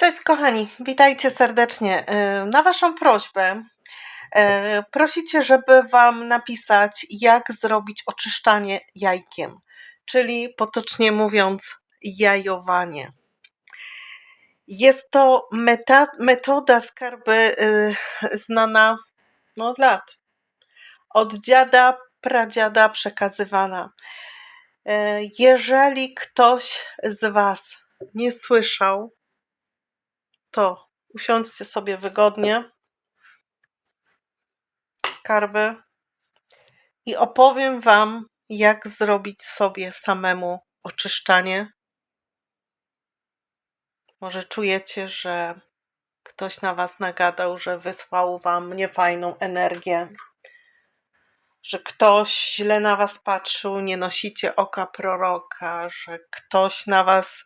Cześć kochani, witajcie serdecznie. E, Na Waszą prośbę e, prosicie, żeby Wam napisać, jak zrobić oczyszczanie jajkiem, czyli potocznie mówiąc, jajowanie. Jest to metoda skarby e, znana no, od lat. Od dziada, pradziada przekazywana. Jeżeli ktoś z Was nie słyszał, to usiądźcie sobie wygodnie, skarby, i opowiem Wam, jak zrobić sobie samemu oczyszczanie. Może czujecie, że ktoś na Was nagadał, że wysłał Wam niefajną energię, że ktoś źle na Was patrzył, nie nosicie oka proroka, że ktoś na Was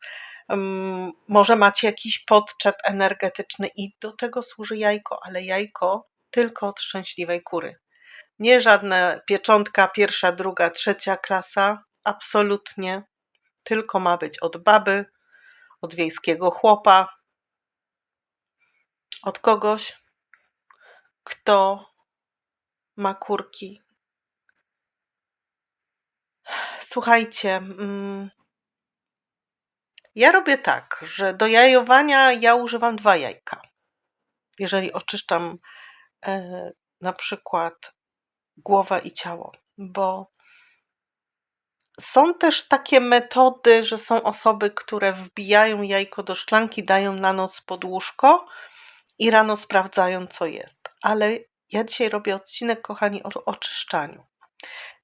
może macie jakiś podczep energetyczny i do tego służy jajko, ale jajko tylko od szczęśliwej kury. Nie żadna pieczątka pierwsza, druga, trzecia klasa, absolutnie. Tylko ma być od baby, od wiejskiego chłopa, od kogoś, kto ma kurki. Słuchajcie, mm, ja robię tak, że do jajowania ja używam dwa jajka. Jeżeli oczyszczam e, na przykład głowę i ciało, bo są też takie metody, że są osoby, które wbijają jajko do szklanki, dają na noc pod łóżko i rano sprawdzają, co jest. Ale ja dzisiaj robię odcinek, kochani, o oczyszczaniu.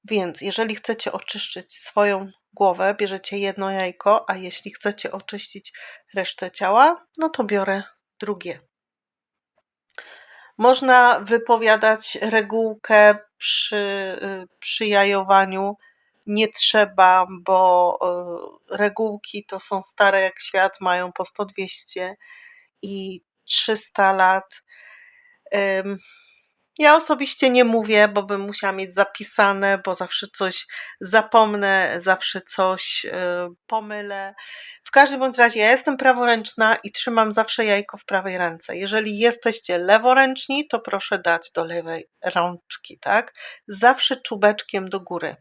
Więc jeżeli chcecie oczyszczyć swoją głowę, bierzecie jedno jajko, a jeśli chcecie oczyścić resztę ciała, no to biorę drugie. Można wypowiadać regułkę przy, y, przy jajowaniu. Nie trzeba, bo y, regułki to są stare jak świat, mają po 100, 200 i 300 lat. Ja osobiście nie mówię, bo bym musiała mieć zapisane, bo zawsze coś zapomnę, zawsze coś y, pomylę. W każdym bądź razie ja jestem praworęczna i trzymam zawsze jajko w prawej ręce. Jeżeli jesteście leworęczni, to proszę dać do lewej rączki, tak? Zawsze czubeczkiem do góry.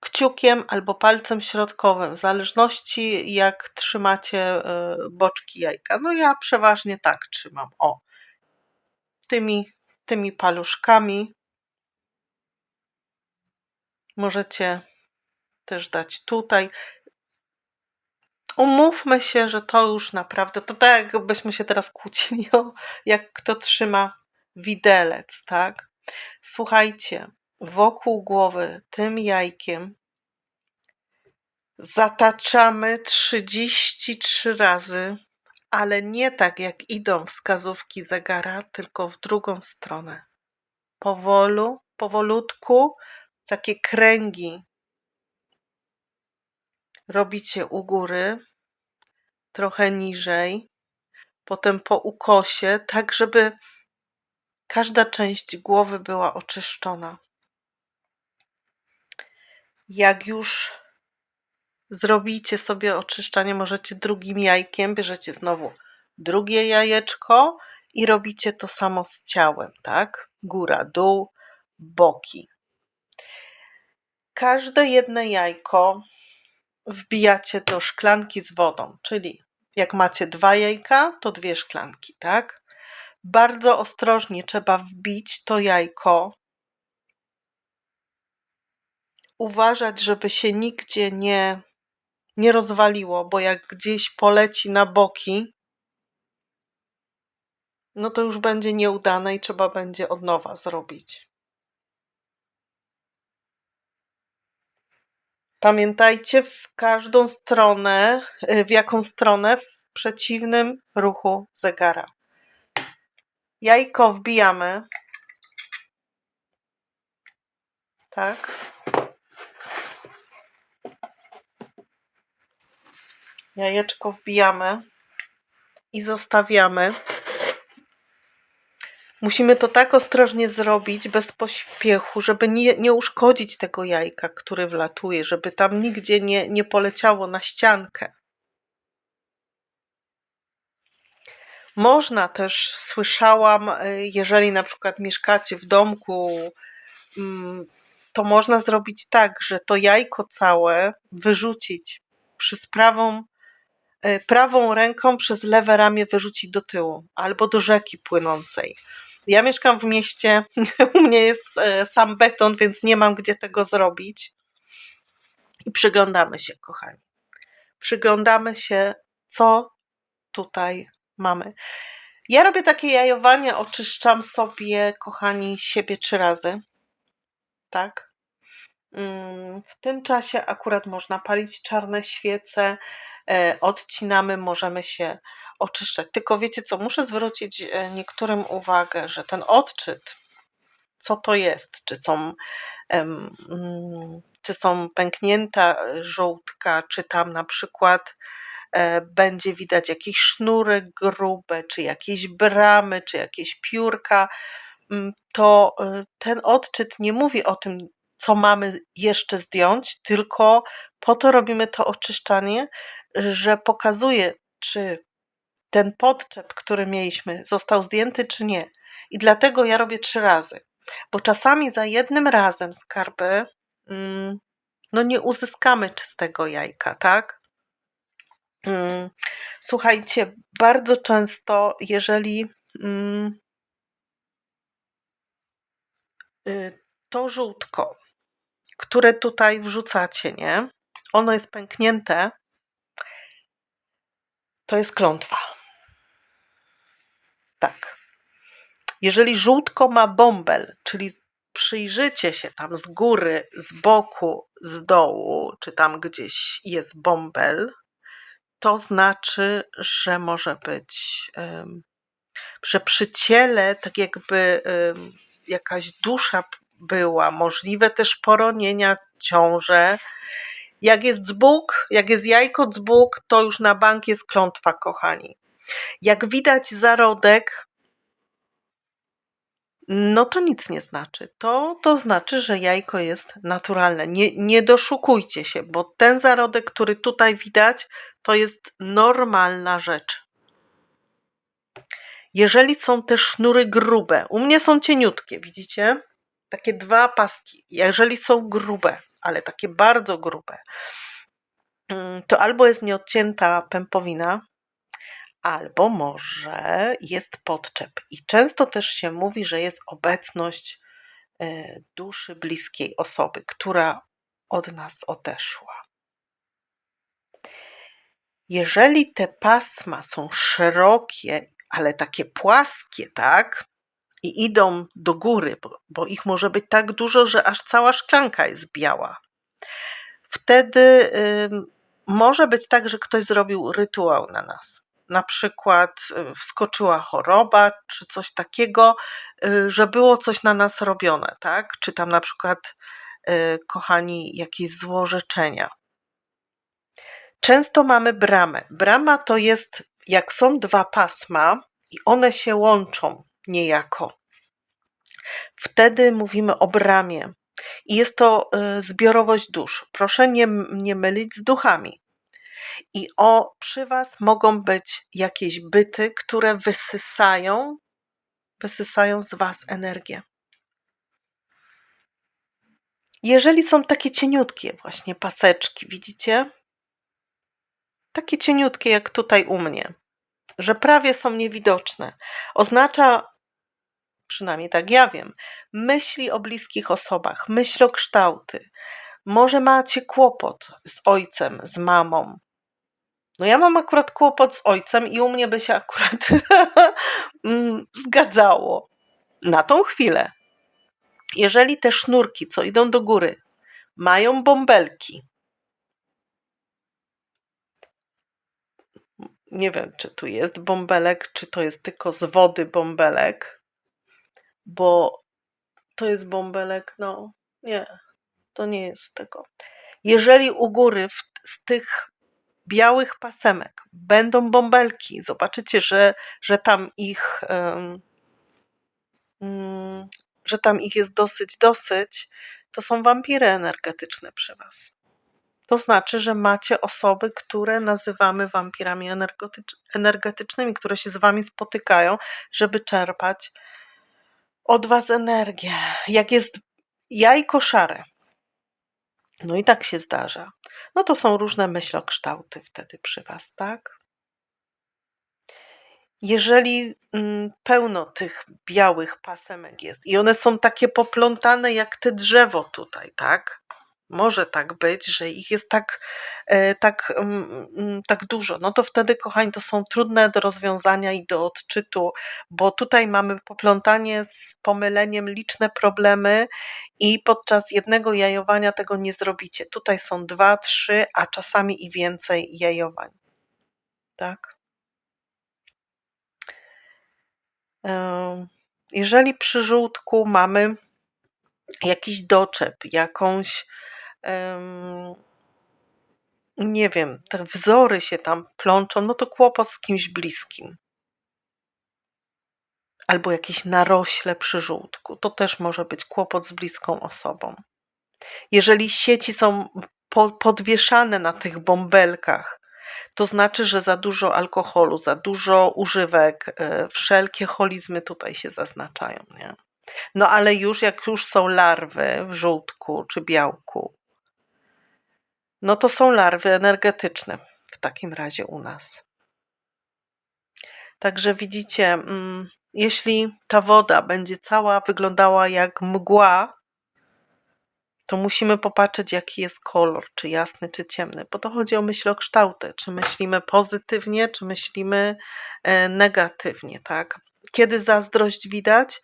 Kciukiem albo palcem środkowym, w zależności jak trzymacie y, boczki jajka. No ja przeważnie tak trzymam. O tymi, tymi paluszkami. Możecie też dać tutaj. Umówmy się, że to już naprawdę, to tak jakbyśmy się teraz kłócili o jak kto trzyma widelec, tak? Słuchajcie, wokół głowy tym jajkiem zataczamy 33 razy ale nie tak jak idą wskazówki zegara, tylko w drugą stronę. Powolu, powolutku, takie kręgi robicie u góry, trochę niżej, potem po ukosie, tak żeby każda część głowy była oczyszczona. Jak już zrobijcie sobie oczyszczanie, możecie drugim jajkiem, bierzecie znowu drugie jajeczko i robicie to samo z ciałem, tak? Góra, dół, boki. Każde jedno jajko wbijacie do szklanki z wodą, czyli jak macie dwa jajka, to dwie szklanki, tak? Bardzo ostrożnie trzeba wbić to jajko. Uważać, żeby się nigdzie nie nie rozwaliło, bo jak gdzieś poleci na boki, no to już będzie nieudane i trzeba będzie od nowa zrobić. Pamiętajcie w każdą stronę, y, w jaką stronę w przeciwnym ruchu zegara. Jajko wbijamy. Tak. Jajeczko wbijamy i zostawiamy. Musimy to tak ostrożnie zrobić, bez pośpiechu, żeby nie, nie uszkodzić tego jajka, który wlatuje, żeby tam nigdzie nie, nie poleciało na ściankę. Można też, słyszałam, y, jeżeli na przykład mieszkacie w domku, mm, to można zrobić tak, że to jajko całe wyrzucić przez prawą, y, prawą ręką przez lewe ramię wyrzucić do tyłu albo do rzeki płynącej. Ja mieszkam w mieście, u mnie jest e, sam beton, więc nie mam gdzie tego zrobić. I przyglądamy się, kochani. Przyglądamy się, co tutaj mamy. Ja robię takie jajowanie, oczyszczam sobie, kochani, siebie trzy razy. Tak. Mm, w tym czasie akurat można palić czarne świece, e, odcinamy, możemy się oczyszczać. Tylko wiecie co, muszę zwrócić e, niektórym uwagę, że ten odczyt, co to jest, czy są, mm, czy są pęknięta żółtka, czy tam na przykład e, będzie widać jakieś sznury grube, czy jakieś bramy, czy jakieś piórka, mm, to e, ten odczyt nie mówi o tym, co mamy jeszcze zdjąć, tylko po to robimy to oczyszczanie, że pokazuje, czy ten podczep, który mieliśmy, został zdjęty, czy nie. I dlatego ja robię trzy razy, bo czasami za jednym razem skarby mm, no nie uzyskamy czystego jajka, tak? Mm, słuchajcie, bardzo często, jeżeli mm, y, to żółtko, które tutaj wrzucacie, nie? Ono jest pęknięte, to jest klątwa. Tak. Jeżeli żółtko ma bąbel, czyli przyjrzycie się tam z góry, z boku, z dołu, czy tam gdzieś jest bąbel, to znaczy, że może być, że przy ciele tak jakby jakaś dusza była, możliwe też poronienia, ciąże. Jak jest dzbóg, jak jest jajko dzbóg, to już na bank jest klątwa, kochani. Jak widać zarodek, no to nic nie znaczy. To, to znaczy, że jajko jest naturalne. Nie, nie doszukujcie się, bo ten zarodek, który tutaj widać, to jest normalna rzecz. Jeżeli są te sznury grube, u mnie są cieniutkie, widzicie? Takie dwa paski. Jeżeli są grube, ale takie bardzo grube, mm, to albo jest nieodcięta pępowina, albo może jest podczep. I często też się mówi, że jest obecność e, duszy bliskiej osoby, która od nas odeszła. Jeżeli te pasma są szerokie, ale takie płaskie, tak? I idą do góry, bo, bo ich może być tak dużo, że aż cała szklanka jest biała. Wtedy y, może być tak, że ktoś zrobił rytuał na nas na przykład y, wskoczyła choroba, czy coś takiego, y, że było coś na nas robione, tak? Czy tam na przykład, y, kochani, jakieś złorzeczenia. Często mamy bramę. Brama to jest, jak są dwa pasma i one się łączą niejako. Wtedy mówimy o bramie. I jest to zbiorowość dusz. Proszę nie, nie mylić z duchami. I o, przy Was mogą być jakieś byty, które wysysają, wysysają z Was energię. Jeżeli są takie cieniutkie właśnie paseczki, widzicie? Takie cieniutkie jak tutaj u mnie, że prawie są niewidoczne. Oznacza, przynajmniej tak ja wiem, myśli o bliskich osobach, myślokształty. Może macie kłopot z ojcem, z mamą, no ja mam akurat kłopot z ojcem i u mnie by się akurat mm, zgadzało na tą chwilę. Jeżeli te sznurki, co idą do góry, mają bąbelki, nie wiem, czy tu jest bąbelek, czy to jest tylko z wody bąbelek, bo to jest bąbelek, no nie, to nie jest tego. Jeżeli u góry w, z tych białych pasemek będą bąbelki. Zobaczycie, że, że tam ich um, że tam ich jest dosyć, dosyć. To są wampiry energetyczne przy Was. to znaczy, że macie osoby, które nazywamy wampirami energetycz energetycznymi, które się z wami spotykają, żeby czerpać od was energię. Jak jest jajko szare, no i tak się zdarza, no to są różne myślokształty wtedy przy was, tak? Jeżeli mm, pełno tych białych pasemek jest i one są takie poplątane jak te drzewo tutaj, tak? Może tak być, że ich jest tak, e, tak, mm, mm, tak dużo. No to wtedy, kochani, to są trudne do rozwiązania i do odczytu, bo tutaj mamy poplątanie z pomyleniem liczne problemy i podczas jednego jajowania tego nie zrobicie. Tutaj są dwa, trzy, a czasami i więcej jajowań. Tak? Jeżeli przy żółtku mamy jakiś doczep, jakąś, nie wiem, te wzory się tam plączą, no to kłopot z kimś bliskim. Albo jakieś narośle przy żółtku, to też może być kłopot z bliską osobą. Jeżeli sieci są po, podwieszane na tych bąbelkach, to znaczy, że za dużo alkoholu, za dużo używek, e, wszelkie holizmy tutaj się zaznaczają. Nie? No ale już jak już są larwy w żółtku czy białku, no to są larwy energetyczne w takim razie u nas. Także widzicie, mm, jeśli ta woda będzie cała wyglądała jak mgła, to musimy popatrzeć, jaki jest kolor, czy jasny, czy ciemny, bo to chodzi o myślokształty, czy myślimy pozytywnie, czy myślimy e, negatywnie, tak? Kiedy zazdrość widać?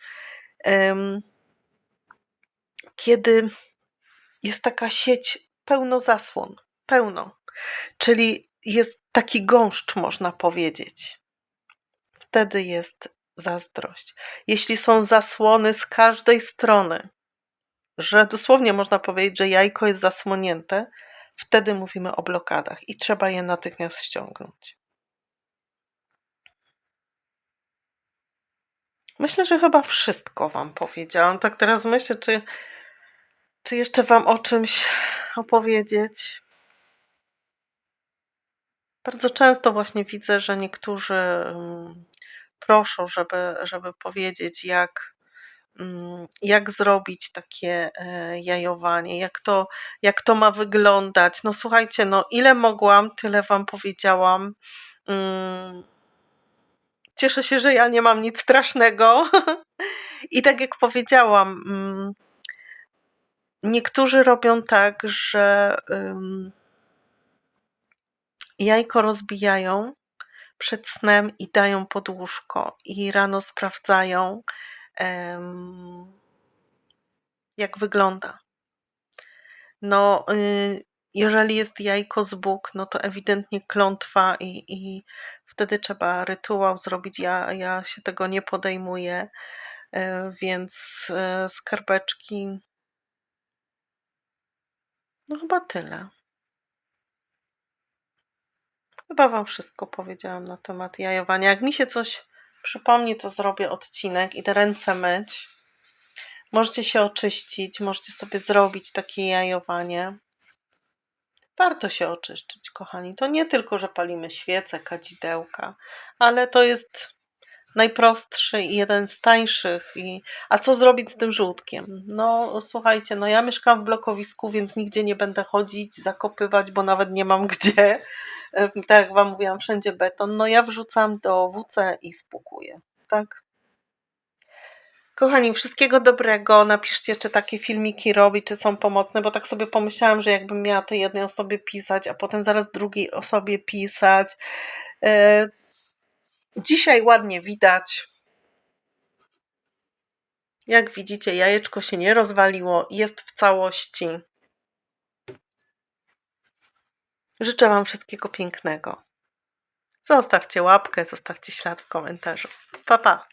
Kiedy jest taka sieć pełno zasłon, pełno, czyli jest taki gąszcz, można powiedzieć. Wtedy jest zazdrość. Jeśli są zasłony z każdej strony, że dosłownie można powiedzieć, że jajko jest zasłonięte, wtedy mówimy o blokadach i trzeba je natychmiast ściągnąć. Myślę, że chyba wszystko Wam powiedziałam. Tak teraz myślę, czy, czy jeszcze Wam o czymś opowiedzieć. Bardzo często właśnie widzę, że niektórzy mm, proszą, żeby, żeby powiedzieć, jak, mm, jak zrobić takie e, jajowanie, jak to, jak to ma wyglądać. No słuchajcie, no ile mogłam, tyle Wam powiedziałam. Mm, Cieszę się, że ja nie mam nic strasznego. I tak jak powiedziałam, niektórzy robią tak, że jajko rozbijają przed snem i dają pod łóżko i rano sprawdzają, jak wygląda. No, y, jeżeli jest jajko z Bóg, no to ewidentnie klątwa i, i wtedy trzeba rytuał zrobić. Ja, ja się tego nie podejmuję, e, więc e, skarbeczki. No chyba tyle. Chyba Wam wszystko powiedziałam na temat jajowania. Jak mi się coś przypomni, to zrobię odcinek. Idę ręce myć. Możecie się oczyścić, możecie sobie zrobić takie jajowanie. Warto się oczyszczyć, kochani. To nie tylko, że palimy świece, kadzidełka, ale to jest najprostszy i jeden z tańszych. I... A co zrobić z tym żółtkiem? No słuchajcie, no ja mieszkam w blokowisku, więc nigdzie nie będę chodzić, zakopywać, bo nawet nie mam gdzie. E, tak jak Wam mówiłam, wszędzie beton. No ja wrzucam do WC i spukuję, tak? Kochani, wszystkiego dobrego. Napiszcie, czy takie filmiki robi, czy są pomocne, bo tak sobie pomyślałam, że jakbym miała tej jednej osobie pisać, a potem zaraz drugiej osobie pisać. Dzisiaj ładnie widać. Jak widzicie, jajeczko się nie rozwaliło, jest w całości. Życzę Wam wszystkiego pięknego. Zostawcie łapkę, zostawcie ślad w komentarzu. Pa, pa!